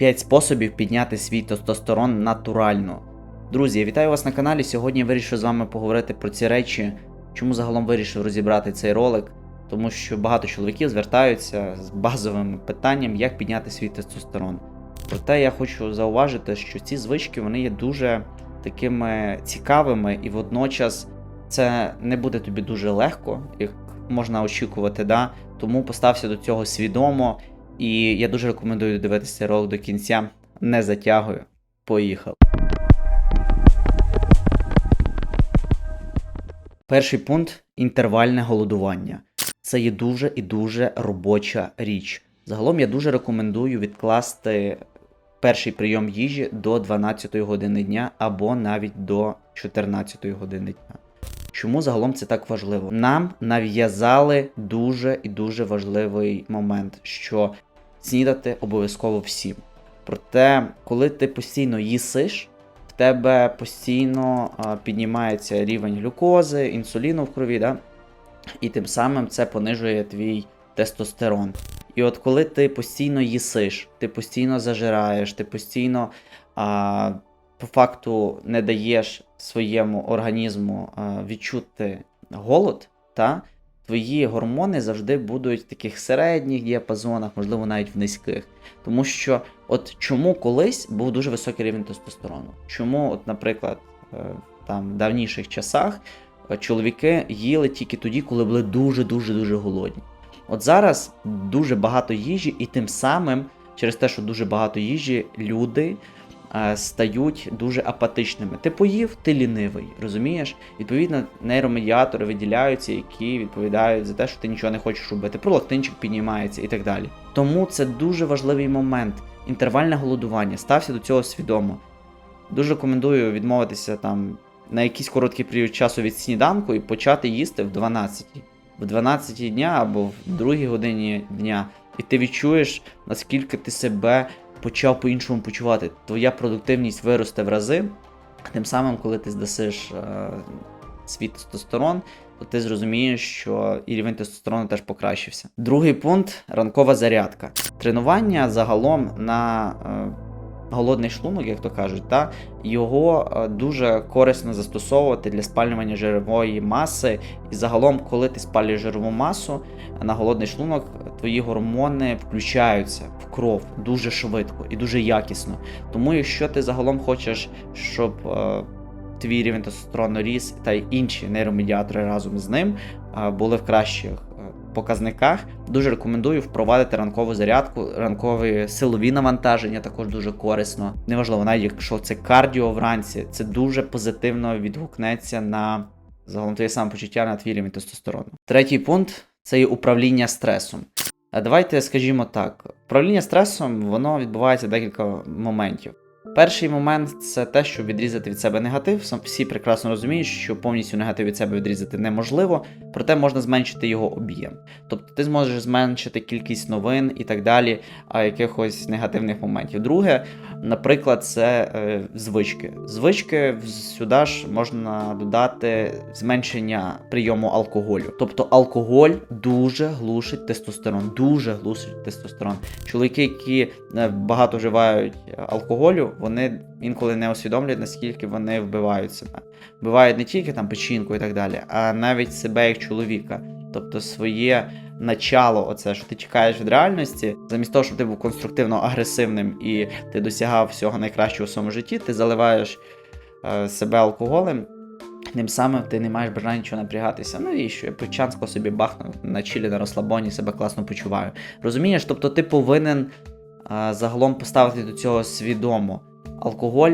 5 способів підняти свій тестостерон натурально. Друзі, я вітаю вас на каналі. Сьогодні я вирішив з вами поговорити про ці речі. Чому загалом вирішив розібрати цей ролик? Тому що багато чоловіків звертаються з базовим питанням, як підняти свій тестостерон. Проте я хочу зауважити, що ці звички вони є дуже такими цікавими, і водночас це не буде тобі дуже легко, як можна очікувати. Да? Тому постався до цього свідомо. І я дуже рекомендую дивитися ролик до кінця. Не затягую. Поїхав. Перший пункт інтервальне голодування. Це є дуже і дуже робоча річ. Загалом я дуже рекомендую відкласти перший прийом їжі до 12 години дня або навіть до 14 години дня. Чому загалом це так важливо? Нам нав'язали дуже і дуже важливий момент, що снідати обов'язково всім. Проте, коли ти постійно їсиш, в тебе постійно піднімається рівень глюкози, інсуліну в крові, да? і тим самим це понижує твій тестостерон. І от коли ти постійно їсиш, ти постійно зажираєш, ти постійно а, по факту не даєш своєму організму а, відчути голод, та, твої гормони завжди будуть в таких середніх діапазонах, можливо, навіть в низьких. Тому що, от чому колись був дуже високий рівень тестостерону? Чому, от, наприклад, е, там в давніших часах е, чоловіки їли тільки тоді, коли були дуже-дуже дуже голодні. От зараз дуже багато їжі, і тим самим, через те, що дуже багато їжі, люди стають дуже апатичними. Ти поїв, ти лінивий, розумієш? Відповідно, нейромедіатори виділяються, які відповідають за те, що ти нічого не хочеш робити. Пролактинчик піднімається і так далі. Тому це дуже важливий момент. Інтервальне голодування. Стався до цього свідомо. Дуже рекомендую відмовитися там на якийсь короткий період часу від сніданку і почати їсти в 12 в 12 дня або в 2 годині дня, і ти відчуєш, наскільки ти себе почав по-іншому почувати. Твоя продуктивність виросте в рази. Тим самим, коли ти здасиш е, свій тестостерон, то ти зрозумієш, що і рівень тестостерону теж покращився. Другий пункт ранкова зарядка. Тренування загалом на е, голодний шлунок, як то кажуть, та, його е, дуже корисно застосовувати для спалювання жирової маси. І загалом, коли ти спалюєш жирову масу на голодний шлунок, твої гормони включаються в кров дуже швидко і дуже якісно. Тому, якщо ти загалом хочеш, щоб е, твій рівень тестостерону ріс та інші нейромедіатори разом з ним е, були в кращих показниках. Дуже рекомендую впровадити ранкову зарядку, ранкові силові навантаження також дуже корисно. Неважливо, навіть якщо це кардіо вранці, це дуже позитивно відгукнеться на загалом твоє самопочуття на твій рівень тестостерону. Третій пункт це є управління стресом. Давайте скажімо так: управління стресом воно відбувається декілька моментів. Перший момент це те, щоб відрізати від себе негатив. Всі прекрасно розуміють, що повністю негатив від себе відрізати неможливо, проте можна зменшити його об'єм. Тобто ти зможеш зменшити кількість новин і так далі, а якихось негативних моментів. Друге, наприклад, це е, звички. Звички сюди ж можна додати зменшення прийому алкоголю. Тобто алкоголь дуже глушить тестостерон, дуже глушить тестостерон. Чоловіки, які е, багато вживають алкоголю вони інколи не усвідомлюють, наскільки вони вбивають себе. Вбивають не тільки там печінку і так далі, а навіть себе як чоловіка. Тобто своє начало, оце, що ти чекаєш від реальності, замість того, щоб ти був конструктивно агресивним і ти досягав всього найкращого в своєму житті, ти заливаєш е, себе алкоголем. Тим самим ти не маєш бажання нічого напрягатися. Ну і що я печансько собі бахну на чилі на розслабоні, себе класно почуваю. Розумієш? Тобто ти повинен загалом поставити до цього свідомо. Алкоголь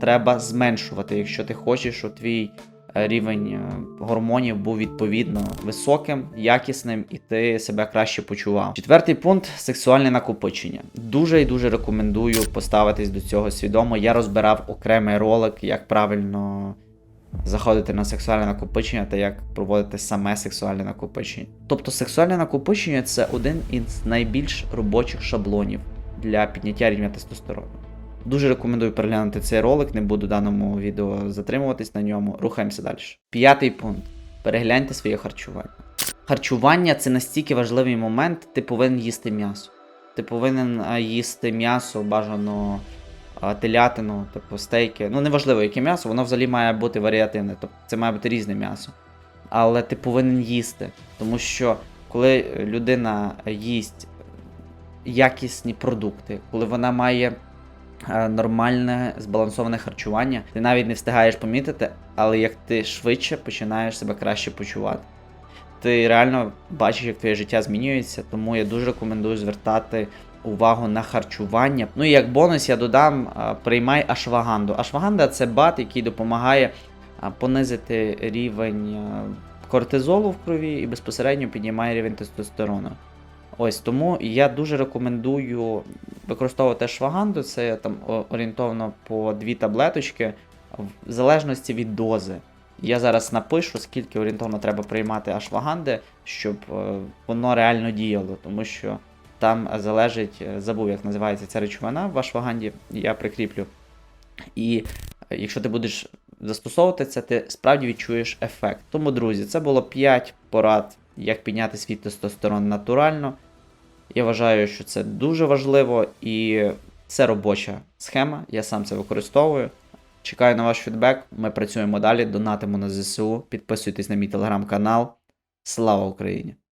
треба зменшувати, якщо ти хочеш, щоб твій е, рівень е, гормонів був відповідно високим, якісним, і ти себе краще почував. Четвертий пункт сексуальне накопичення. Дуже і дуже рекомендую поставитись до цього свідомо. Я розбирав окремий ролик, як правильно. Заходити на сексуальне накопичення та як проводити саме сексуальне накопичення. Тобто сексуальне накопичення це один із найбільш робочих шаблонів для підняття рівня тестостерону. Дуже рекомендую переглянути цей ролик, не буду даному відео затримуватись на ньому. Рухаємося далі. П'ятий пункт. Перегляньте своє харчування. Харчування це настільки важливий момент, ти повинен їсти м'ясо. ти повинен їсти м'ясо, бажано телятину, типу стейки. Ну, неважливо, яке м'ясо, воно взагалі має бути варіативне, тобто це має бути різне м'ясо. Але ти повинен їсти. Тому що коли людина їсть якісні продукти, коли вона має е, нормальне збалансоване харчування, ти навіть не встигаєш помітити, але як ти швидше починаєш себе краще почувати. Ти реально бачиш, як твоє життя змінюється, тому я дуже рекомендую звертати увагу на харчування. Ну і як бонус я додам: приймай ашваганду. Ашваганда це бат, який допомагає понизити рівень кортизолу в крові і безпосередньо піднімає рівень тестостерону. Ось тому я дуже рекомендую використовувати ашваганду. Це там орієнтовно по дві таблеточки, в залежності від дози. Я зараз напишу, скільки орієнтовно треба приймати ашваганди, щоб е, воно реально діяло, тому що там залежить, е, забув, як називається ця речовина в ашваганді, я прикріплю. І е, якщо ти будеш застосовувати це, ти справді відчуєш ефект. Тому, друзі, це було 5 порад, як підняти свій тестостерон натурально. Я вважаю, що це дуже важливо і це робоча схема. Я сам це використовую. Чекаю на ваш фідбек. Ми працюємо далі. Донатимо на ЗСУ. Підписуйтесь на мій телеграм-канал. Слава Україні!